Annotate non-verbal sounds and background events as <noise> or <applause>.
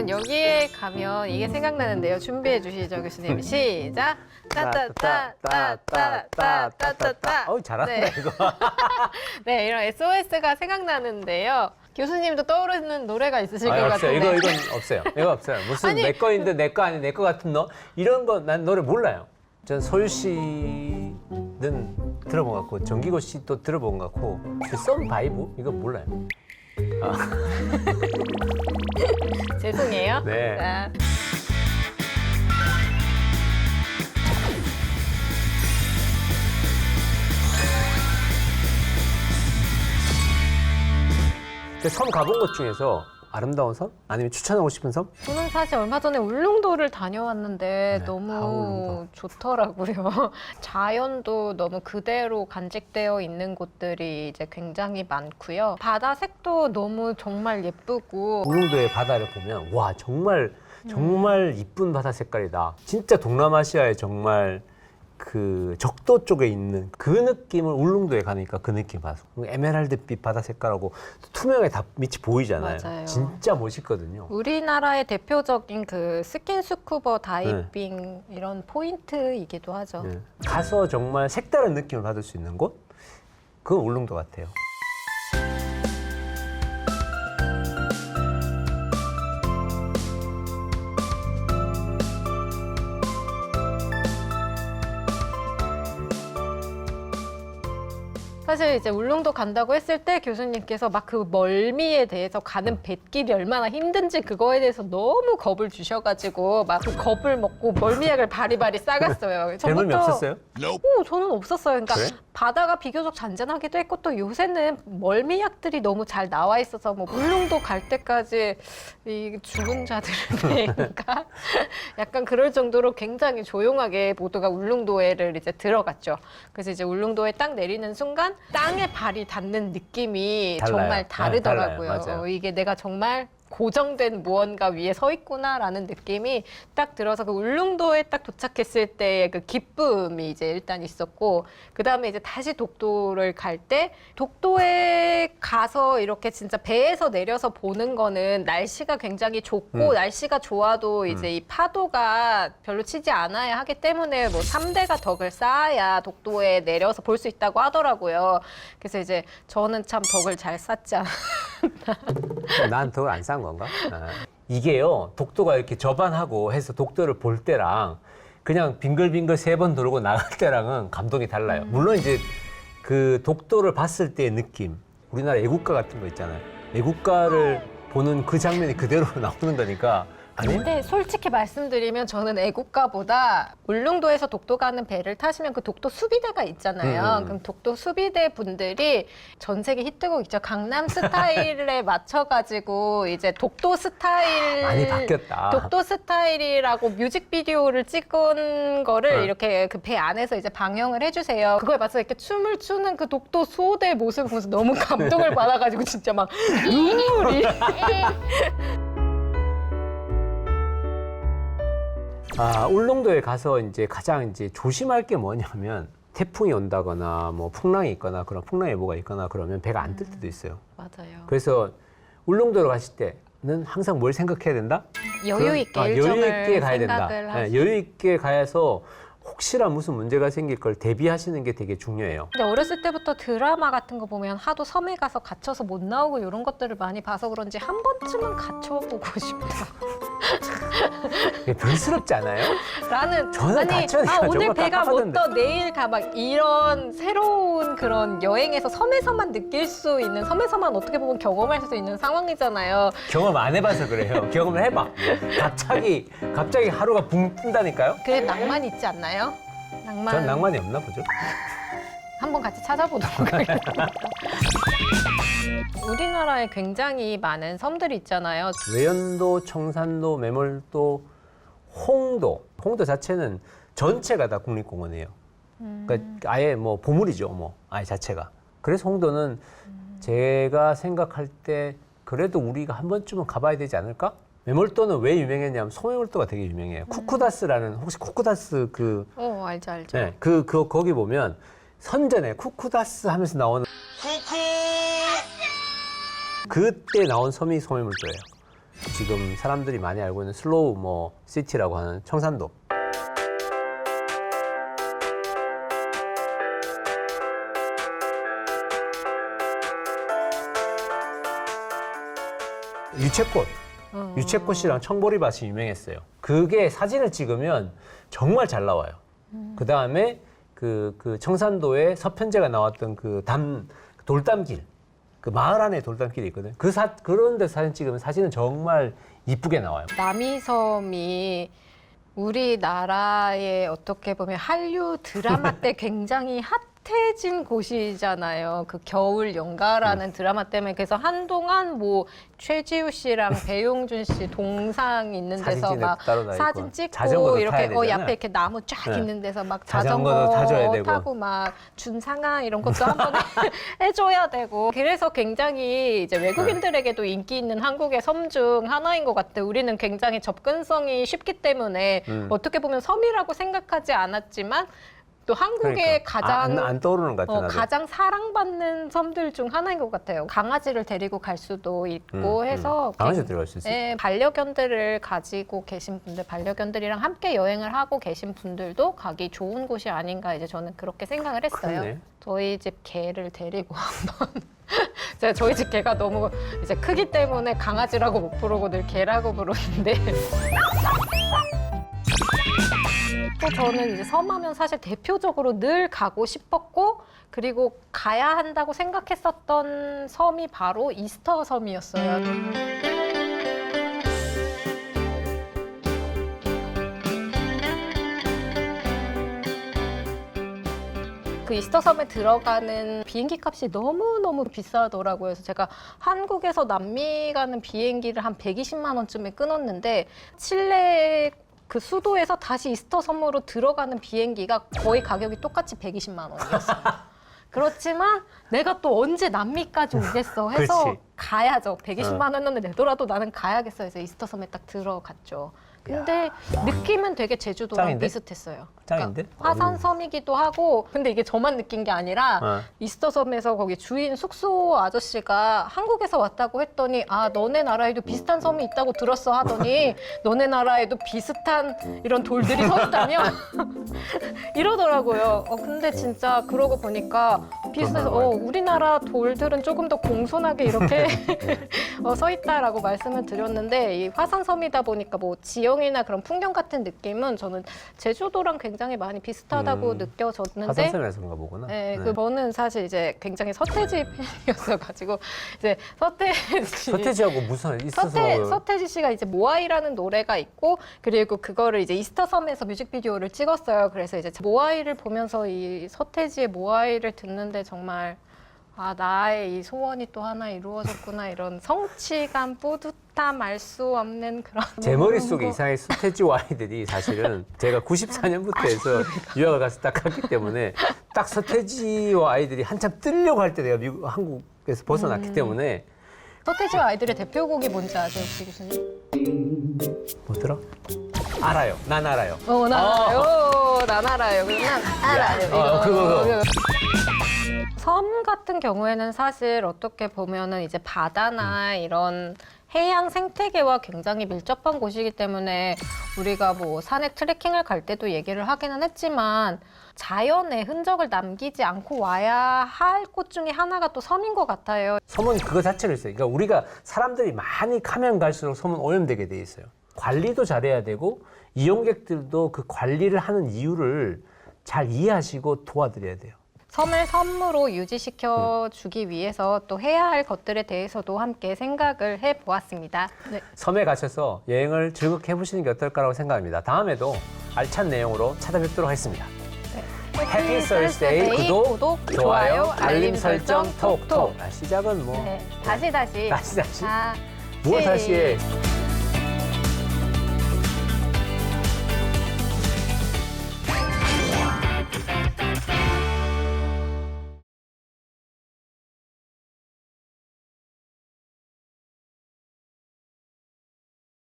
저는 여기에 가면 이게 생각나는데요. 준비해 주시죠, 교수님. 시작. 따따따따따따따따따. 어우 잘한다 네. 이거. <laughs> 네, 이런 SOS가 생각나는데요. 교수님도 떠오르는 노래가 있으실 것 아, 없어요. 같은데. 이거 이건 없어요. 이거 없어요. 무슨 아니. 내 거인데 내 거 아닌 내거 같은 너 이런 거 난 노래 몰라요. 전 소유 씨는 들어본 것 같고 정기고 씨도 들어본 것 같고 그썬 바이브 이거 몰라요. <laughs> 죄송해요. 네. 자, 근데 섬 가본 곳 중에서 아름다운 섬 아니면 추천하고 싶은 섬? 저는 사실 얼마 전에 울릉도를 다녀왔는데 네, 너무 아, 울릉도. 좋더라고요. <laughs> 자연도 너무 그대로 간직되어 있는 곳들이 이제 굉장히 많고요. 바다 색도 너무 정말 예쁘고 울릉도의 바다를 보면 와 정말 정말 이쁜 바다 색깔이다. 진짜 동남아시아의 정말 그 적도 쪽에 있는 그 느낌을 울릉도에 가니까 그 느낌 받아. 에메랄드빛 바다 색깔하고 투명하게 다 밑이 보이잖아요. 맞아요. 진짜 멋있거든요. 우리나라의 대표적인 그 스킨스쿠버 네. 다이빙 이런 포인트이기도 하죠. 예. 가서 정말 색다른 느낌을 받을 수 있는 곳? 그건 울릉도 같아요. 사실 이제 울릉도 간다고 했을 때 교수님께서 막 그 멀미에 대해서 가는 뱃길이 얼마나 힘든지 그거에 대해서 너무 겁을 주셔가지고 막 그 겁을 먹고 멀미약을 바리바리 싸갔어요. <laughs> 별물이 전부터- 없었어요? 오, 저는 없었어요. 그러니까 그래? 바다가 비교적 잔잔하기도 했고 또 요새는 멀미약들이 너무 잘 나와 있어서 뭐 울릉도 갈 때까지 이 죽은 자들의 배인가 <laughs> 약간 그럴 정도로 굉장히 조용하게 모두가 울릉도에를 이제 들어갔죠. 그래서 이제 울릉도에 딱 내리는 순간 땅에 발이 닿는 느낌이 달라요. 정말 네, 다르더라고요. 달라요. 맞아요. 어, 이게 내가 정말 고정된 무언가 위에 서 있구나라는 느낌이 딱 들어서 그 울릉도에 딱 도착했을 때의 그 기쁨이 이제 일단 있었고 그 다음에 이제 다시 독도를 갈 때 독도에 가서 이렇게 진짜 배에서 내려서 보는 거는 날씨가 굉장히 좋고 음. 날씨가 좋아도 이제 이 파도가 별로 치지 않아야 하기 때문에 뭐 3대가 덕을 쌓아야 독도에 내려서 볼 수 있다고 하더라고요. 그래서 이제 저는 참 덕을 잘 쌓지 않아. <laughs> <laughs> 난 더 안 싼 건가? 아. 이게요, 독도가 이렇게 접안하고 해서 독도를 볼 때랑 그냥 빙글빙글 세 번 돌고 나갈 때랑은 감동이 달라요. 물론 이제 그 독도를 봤을 때의 느낌, 우리나라 애국가 같은 거 있잖아요. 애국가를 보는 그 장면이 그대로 <laughs> 나오는 거니까. 아니? 근데 솔직히 말씀드리면 저는 애국가보다 울릉도에서 독도 가는 배를 타시면 그 독도 수비대가 있잖아요. 음. 그럼 독도 수비대 분들이 전 세계 히트곡 있죠. 강남 스타일에 <laughs> 맞춰가지고 이제 독도 스타일 많이 바뀌었다. 독도 스타일이라고 뮤직비디오를 찍은 거를 네. 이렇게 그 배 안에서 이제 방영을 해주세요. 그거에 맞춰서 이렇게 춤을 추는 그 독도 수호대 모습을 보면서 너무 감동을 받아가지고 진짜 막 <laughs> 눈물이. <laughs> 아, 울릉도에 가서 이제 가장 이제 조심할 게 뭐냐면 태풍이 온다거나 뭐 풍랑이 있거나 그런 풍랑 예보가 있거나 그러면 배가 안 뜰 때도 있어요. 맞아요. 그래서 울릉도로 가실 때는 항상 뭘 생각해야 된다? 여유 그런- 있게 아, 일정을 여유 있게 가야 된다. 생각을 예, 하시. 여유 있게 가서 혹시나 무슨 문제가 생길 걸 대비하시는 게 되게 중요해요. 근데 어렸을 때부터 드라마 같은 거 보면 하도 섬에 가서 갇혀서 못 나오고 이런 것들을 많이 봐서 그런지 한 번쯤은 갇혀보고 <laughs> 싶다. 이게 별스럽지 않아요? 라는 저는 아니 아 오늘 정말 배가 못 깝깝하던데. 떠 내일 가 막 이런 새로운 그런 여행에서 섬에서만 느낄 수 있는 섬에서만 어떻게 보면 경험할 수 있는 상황이잖아요. 경험 안 해봐서 그래요. 경험을 해봐. 갑자기 갑자기 하루가 붕 뜬다니까요? 그게 낭만 있지 않나요? 낭만. 전 낭만이 없나 보죠. 한번 같이 찾아보도록 하겠습니다. <laughs> 우리나라에 굉장히 많은 섬들이 있잖아요. 외연도, 청산도, 매몰도, 홍도. 홍도 자체는 전체가 다 국립공원이에요. 그러니까 아예 뭐 보물이죠, 뭐 아예 자체가. 그래서 홍도는 제가 생각할 때 그래도 우리가 한 번쯤은 가봐야 되지 않을까? 매몰도는 왜 유명했냐면 소매몰도가 되게 유명해요. 쿠쿠다스라는 혹시 쿠쿠다스 그 어 알죠 알죠. 네, 그, 그, 거기 보면 선전에 쿠쿠다스 하면서 나오는 그때 나온 섬이 소매물도예요. 지금 사람들이 많이 알고 있는 슬로우 뭐 시티라고 하는 청산도. 유채꽃. 어. 유채꽃이랑 청보리밭이 유명했어요. 그게 사진을 찍으면 정말 잘 나와요. 그 다음에 그, 그 청산도에 서편제가 나왔던 그 담, 돌담길. 그 마을 안에 돌담길이 있거든. 그 사, 그런 데 사진 찍으면 사진은 정말 이쁘게 나와요. 남이섬이 우리나라의 어떻게 보면 한류 드라마 <laughs> 때 굉장히 핫해진 곳이잖아요. 그 겨울 연가라는 음. 드라마 때문에 그래서 한동안 뭐 최지우 씨랑 <laughs> 배용준 씨 동상 있는 데서 막 따로 사진. 찍고 자전거도 이렇게 타야 어 되잖아요. 옆에 이렇게 나무 쫙 네. 있는 데서 막 자전거도 자전거 타줘야 되고. 타고 막 준상아 이런 것도 한번 <laughs> <laughs> 해줘야 되고 그래서 굉장히 이제 외국인들에게도 인기 있는 한국의 섬 중 하나인 것 같아요. 우리는 굉장히 접근성이 쉽기 때문에 음. 어떻게 보면 섬이라고 생각하지 않았지만 또 한국의 그러니까. 가장 아, 안, 안 떠오르는 것 같아. 어, 나도. 가장 사랑받는 섬들 중 하나인 것 같아요. 강아지를 데리고 갈 수도 있고 음, 해서 음. 강아지 굉- 들어갈 수 있어요. 예, 반려견들을 가지고 계신 분들, 반려견들이랑 함께 여행을 하고 계신 분들도 가기 좋은 곳이 아닌가 이제 저는 그렇게 생각을 했어요. 그러네. 저희 집 개를 데리고 한번 <laughs> 제가 저희 집 개가 너무 이제 크기 때문에 강아지라고 못 부르고 늘 개라고 부르는데 또 저는 이제 섬하면 사실 대표적으로 늘 가고 싶었고 그리고 가야 한다고 생각했었던 섬이 바로 이스터 섬이었어요. 그 이스터 섬에 들어가는 비행기 값이 너무너무 비싸더라고요. 그래서 제가 한국에서 남미 가는 비행기를 한 120만 원쯤에 끊었는데 칠레 그 수도에서 다시 이스터 섬으로 들어가는 비행기가 거의 가격이 똑같이 120만 원이었어요. <laughs> 그렇지만 내가 또 언제 남미까지 오겠어 해서 그렇지. 가야죠. 120만 원 했는데 내더라도 나는 가야겠어 해서 이스터 섬에 딱 들어갔죠. 근데 느낌은 되게 제주도랑 짱인데? 비슷했어요. 짱인데? 그러니까 화산섬이기도 하고 근데 이게 저만 느낀 게 아니라 어. 이스터 섬에서 거기 주인 숙소 아저씨가 한국에서 왔다고 했더니 아 너네 나라에도 비슷한 섬이 있다고 들었어 하더니 <laughs> 너네 나라에도 비슷한 이런 돌들이 서 있다며 <laughs> 이러더라고요. 어 근데 진짜 그러고 보니까 비슷해서 어 우리나라 돌들은 조금 더 공손하게 이렇게 <laughs> 어, 서 있다라고 말씀을 드렸는데 이 화산섬이다 보니까 뭐 지 형이나 그런 풍경 같은 느낌은 저는 제주도랑 굉장히 많이 비슷하다고 음. 느껴졌는데 화산섬에서 그런가 보구나. 네, 네. 그 저는 사실 이제 굉장히 서태지 팬이었어가지고 <laughs> 이제 서태지 서태지하고 무슨 있어서 서태, 서태지 씨가 이제 모아이라는 노래가 있고 그리고 그거를 이제 이스터 섬에서 뮤직비디오를 찍었어요. 그래서 이제 모아이를 보면서 이 서태지의 모아이를 듣는데 정말 아 나의 이 소원이 또 하나 이루어졌구나 이런 성취감, 뿌듯함 알 수 없는 그런 <laughs> 제 머릿속에 이상하게 서태지와 아이들이 사실은 제가 94년부터 해서 유학을 가서 딱 갔기 때문에 딱 서태지와 아이들이 한참 뜨려고 할 때 내가 미국, 한국에서 벗어났기 음. 때문에 서태지와 아이들의 대표곡이 뭔지 아세요, 혹시 교수님? 뭐더라? 알아요. 난 알아요. 어, 난 알아요. 난 알아요. 난 알아요. 어, 그거, 그거. 섬 같은 경우에는 사실 어떻게 보면은 이제 바다나 이런 해양 생태계와 굉장히 밀접한 곳이기 때문에 우리가 뭐 산에 트레킹을 갈 때도 얘기를 하기는 했지만 자연의 흔적을 남기지 않고 와야 할 곳 중에 하나가 또 섬인 것 같아요. 섬은 그거 자체를 있어요. 그러니까 우리가 사람들이 많이 가면 갈수록 섬은 오염되게 돼 있어요. 관리도 잘해야 되고 이용객들도 그 관리를 하는 이유를 잘 이해하시고 도와드려야 돼요. 섬을 섬으로 유지시켜 주기 위해서 또 해야 할 것들에 대해서도 함께 생각을 해 보았습니다. 네. 섬에 가셔서 여행을 즐겁게 해보시는 게 어떨까라고 생각합니다. 다음에도 알찬 내용으로 찾아뵙도록 하겠습니다. 해피 설스데이 구독, 좋아요, 알림 설정 톡톡. 아, 시작은 뭐 네, 다시 다시. 다시 다시 아, 뭘 시- 다시 해?